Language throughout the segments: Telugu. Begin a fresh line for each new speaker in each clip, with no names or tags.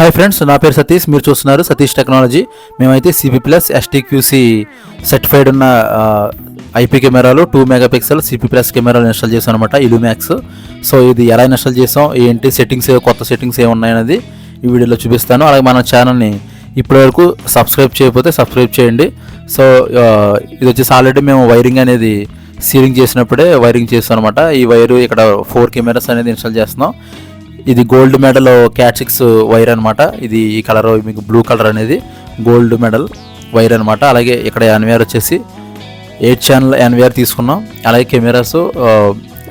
హాయ్ ఫ్రెండ్స్ నా పేరు సతీష్. మీరు చూస్తున్నారు సతీష్ టెక్నాలజీ మేమైతే సిపి ప్లస్ ఎస్టీక్యూసీ సర్టిఫైడ్ ఉన్న ఐపీ కెమెరాలు two mega pixel CP plus కెమెరాలు ఇన్స్టాల్ చేసాం అనమాట ఇలుమ్యాక్స్ సో ఇది ఎలా ఇన్స్టాల్ చేసాం ఏంటి? సెట్టింగ్స్ కొత్త సెట్టింగ్స్ ఏమున్నాయనేది ఈ వీడియోలో చూపిస్తాను. అలాగే మన ఛానల్ని ఇప్పటివరకు సబ్స్క్రైబ్ చేయకపోతే సబ్స్క్రైబ్ చేయండి. సో ఇది వచ్చేసి ఆల్రెడీ మేము వైరింగ్ అనేది సీలింగ్ చేసినప్పుడే వైరింగ్ చేస్తాం అనమాట ఈ వైరు ఇక్కడ ఫోర్ కెమెరాస్ అనేది ఇన్స్టాల్ చేస్తున్నాం. ఇది gold medal cat six wire అనమాట ఇది ఈ కలర్ మీకు బ్లూ కలర్ అనేది గోల్డ్ మెడల్ వైర్ అనమాట అలాగే ఇక్కడ ఎన్వీఆర్ వచ్చేసి ఎయిట్ ఛానల్ ఎన్వీఆర్ తీసుకున్నాం. అలాగే cameras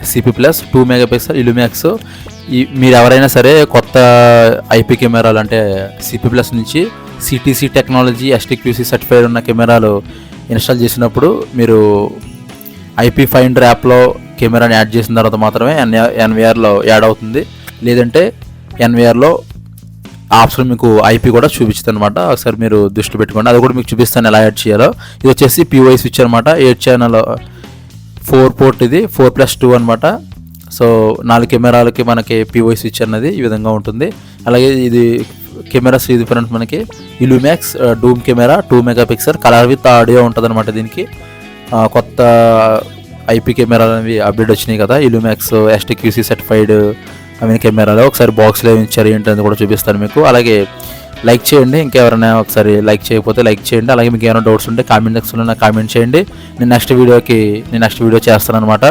CP plus two mega pixel Illumax ఈ మీరు ఎవరైనా సరే కొత్త ఐపీ కెమెరాలు అంటే సిపి ప్లస్ నుంచి సిటీసీ టెక్నాలజీ ఎస్టీక్యూసీ సర్టిఫైడ్ ఉన్న కెమెరాలు ఇన్స్టాల్ చేసినప్పుడు మీరు ఐపీ ఫైండర్ యాప్లో కెమెరాని యాడ్ చేసిన తర్వాత మాత్రమే ఎన్ ఎన్విఆర్లో యాడ్ అవుతుంది. లేదంటే ఎన్విఆర్లో ఆప్షన్ మీకు ఐపీ కూడా చూపిస్తుంది అనమాట ఒకసారి మీరు దృష్టి పెట్టుకోండి. అది కూడా మీకు చూపిస్తాను ఎలా యాడ్ చేయాలో. ఇది వచ్చేసి పివై స్విచ్ అనమాట ఎయిట్ ఛానల్ ఫోర్ పోర్ట్ ఇది ఫోర్ ప్లస్ టూ అనమాట సో నాలుగు కెమెరాలకి మనకి పివై స్విచ్ అన్నది ఈ విధంగా ఉంటుంది. అలాగే ఇది కెమెరాస్ ఇది ఫ్రంట్ మనకి Illumax dome camera two mega pixel colour with audio ఉంటుంది అనమాట దీనికి కొత్త ఐపీ కెమెరాలు అనేవి అప్డేట్ వచ్చినాయి కదా. ఇలుమ్యాక్స్ ఎస్టిక్యూసీ సర్టిఫైడ్ అవి కెమెరాలో. ఒకసారి బాక్స్లో ఏమి ఇచ్చారు ఏంటి అని కూడా చూపిస్తాను మీకు. అలాగే లైక్ చేయండి. ఇంకెవరైనా ఒకసారి లైక్ చేయకపోతే లైక్ చేయండి. అలాగే మీకు ఏమైనా డౌట్స్ ఉంటే కామెంట్ సెక్షన్లో నాకు కామెంట్ చేయండి. నేను నెక్స్ట్ వీడియోకి నేను నెక్స్ట్ వీడియో చేస్తాను అనమాట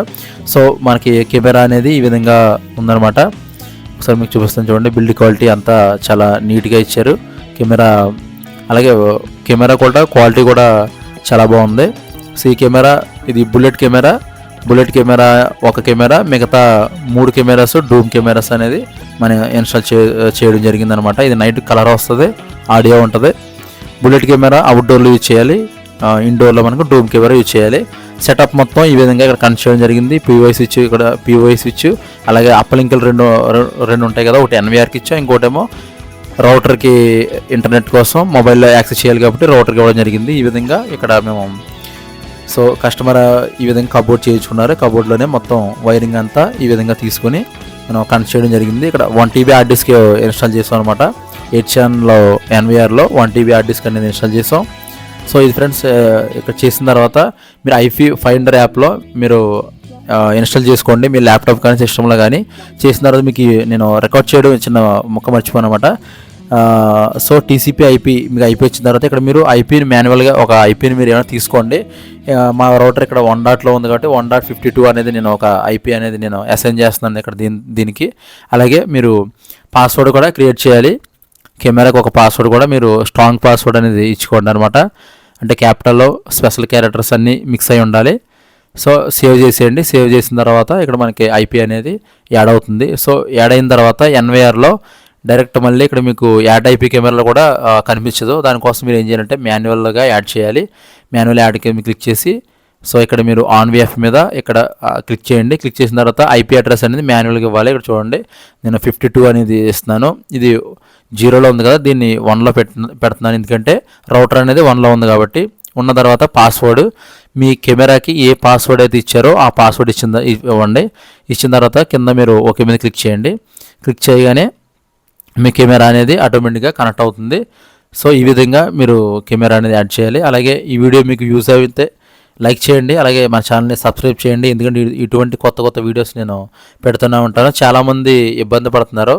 సో మనకి కెమెరా అనేది ఈ విధంగా ఉందన్నమాట. ఒకసారి మీకు చూపిస్తాను చూడండి. బిల్డ్ క్వాలిటీ అంతా చాలా నీట్గా ఇచ్చారు. కెమెరా అలాగే కెమెరా కూడా క్వాలిటీ కూడా చాలా బాగుంది. సీ కెమెరా ఇది బుల్లెట్ కెమెరా. బుల్లెట్ కెమెరా ఒక కెమెరా మిగతా మూడు కెమెరాస్ డూమ్ కెమెరాస్ అనేది మనం ఇన్స్టాల్ చే చేయడం జరిగిందనమాట ఇది నైట్ కలర్ వస్తుంది ఆడియో ఉంటుంది. బుల్లెట్ కెమెరా అవుట్డోర్లో యూజ్ చేయాలి. ఇండోర్లో మనకు డూమ్ కెమెరా యూజ్ చేయాలి. సెటప్ మొత్తం ఈ విధంగా ఇక్కడ కనెక్ట్ చేయడం జరిగింది. పీవై స్విచ్ ఇక్కడ పీవై స్విచ్ అలాగే అప్పలింకులు రెండు రెండు ఉంటాయి కదా ఒకటి ఎన్విఆర్కి ఇచ్చా ఇంకోటేమో రౌటర్కి ఇంటర్నెట్ కోసం మొబైల్లో యాక్సెస్ చేయాలి కాబట్టి రౌటర్కి ఇవ్వడం జరిగింది. ఈ విధంగా ఇక్కడ మేము సో కస్టమర్ ఈ విధంగా కబోర్డ్ చేయించుకున్నారు. కబోర్డ్లోనే మొత్తం వైరింగ్ అంతా ఈ విధంగా తీసుకొని మనం కనెక్ట్ చేయడం జరిగింది. ఇక్కడ one TB hard disk install చేసాం అనమాట ఎయిట్ ఛానల్లో ఎన్విఆర్లో వన్ టీబీ హార్డ్ డిస్క్ అనేది ఇన్స్టాల్ చేసాం. సో ఇది ఫ్రెండ్స్ ఇక్కడ చేసిన తర్వాత మీరు ఐఫీ ఫైండర్ యాప్లో మీరు ఇన్స్టాల్ చేసుకోండి. మీ ల్యాప్టాప్ కానీ సిస్టంలో కానీ చేసిన తర్వాత మీకు నేను రికార్డ్ చేయడం చిన్న మొక్క మర్చిపోయాను అనమాట సో టీసీపీ ఐపీ మీకు ఐపీ వచ్చిన తర్వాత ఇక్కడ మీరు ఐపీని మాన్యువల్గా ఒక ఐపీని మీరు ఏమైనా తీసుకోండి. మా రౌటర్ ఇక్కడ వన్ డాట్లో ఉంది కాబట్టి వన్ డాట్ ఫిఫ్టీ టూ అనేది నేను ఒక ఐపీ అనేది నేను అసైన్ చేస్తున్నాను ఇక్కడ దీని దీనికి. అలాగే మీరు పాస్వర్డ్ కూడా క్రియేట్ చేయాలి. కెమెరాకి ఒక పాస్వర్డ్ కూడా మీరు స్ట్రాంగ్ పాస్వర్డ్ అనేది ఇచ్చుకోండి అనమాట అంటే క్యాపిటల్లో స్పెషల్ క్యారెక్టర్స్ అన్నీ మిక్స్ అయి ఉండాలి. సో సేవ్ చేసేయండి. సేవ్ చేసిన తర్వాత ఇక్కడ మనకి ఐపీ అనేది యాడ్ అవుతుంది. సో యాడ్ అయిన తర్వాత ఎన్వైఆర్లో డైరెక్ట్ మళ్ళీ ఇక్కడ మీకు యాడ్ ఐపీ కెమెరాలో కూడా కనిపించదు. దానికోసం మీరు ఏం చేయాలంటే మాన్యువల్గా యాడ్ చేయాలి. మాన్యువల్ యాడ్కి కింద క్లిక్ చేసి సో ఇక్కడ మీరు ఆన్ విఎఫ్ మీద ఇక్కడ క్లిక్ చేయండి. క్లిక్ చేసిన తర్వాత ఐపీ అడ్రస్ అనేది మాన్యువల్గా ఇవ్వాలి. ఇక్కడ చూడండి నేను ఫిఫ్టీ టూ అనేది ఇస్తున్నాను. ఇది జీరోలో ఉంది కదా దీన్ని వన్లో పెట్ పెడుతున్నాను. ఎందుకంటే రౌటర్ అనేది వన్లో ఉంది కాబట్టి ఉన్న తర్వాత పాస్వర్డ్ మీ కెమెరాకి ఏ పాస్వర్డ్ అయితే ఇచ్చారో ఆ పాస్వర్డ్ ఇచ్చిన ఇవ్వండి. ఇచ్చిన తర్వాత కింద మీరు ఓకే మీద క్లిక్ చేయండి. క్లిక్ చేయగానే మీ కెమెరా అనేది ఆటోమేటిక్గా కనెక్ట్ అవుతుంది. సో ఈ విధంగా మీరు కెమెరా అనేది యాడ్ చేయాలి. అలాగే ఈ వీడియో మీకు యూస్ అయితే లైక్ చేయండి. అలాగే మన ఛానల్ని సబ్స్క్రైబ్ చేయండి. ఎందుకంటే ఇటువంటి కొత్త కొత్త వీడియోస్ నేను పెడుతూనే ఉంటాను. చాలామంది ఇబ్బంది పడుతున్నారు.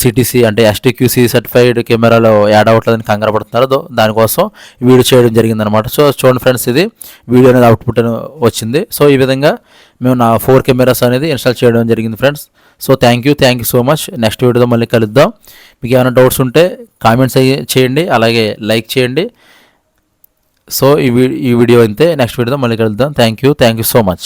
సిటీసీ అంటే ఎస్టీక్యూసీ సర్టిఫైడ్ కెమెరాలో యాడ్ అవ్వట్లేదని కంగారు పడుతున్నారు. దానికోసం వీడియో చేయడం జరిగిందనమాట సో చూడండి ఫ్రెండ్స్ ఇది వీడియో అనేది అవుట్పుట్ అని వచ్చింది. సో ఈ విధంగా మేము నా ఫోర్ కెమెరాస్ అనేది ఇన్స్టాల్ చేయడం జరిగింది friends. So thank you thank you so much next వీడియోతో మళ్ళీ కలుద్దాం. మీకు ఏమైనా డౌట్స్ ఉంటే కామెంట్స్ చేయండి అలాగే లైక్ చేయండి. సో ఈ ఈ వీడియో అంతే నెక్స్ట్ వీడియోతో మళ్ళీ కలుద్దాం. Thank you thank you so much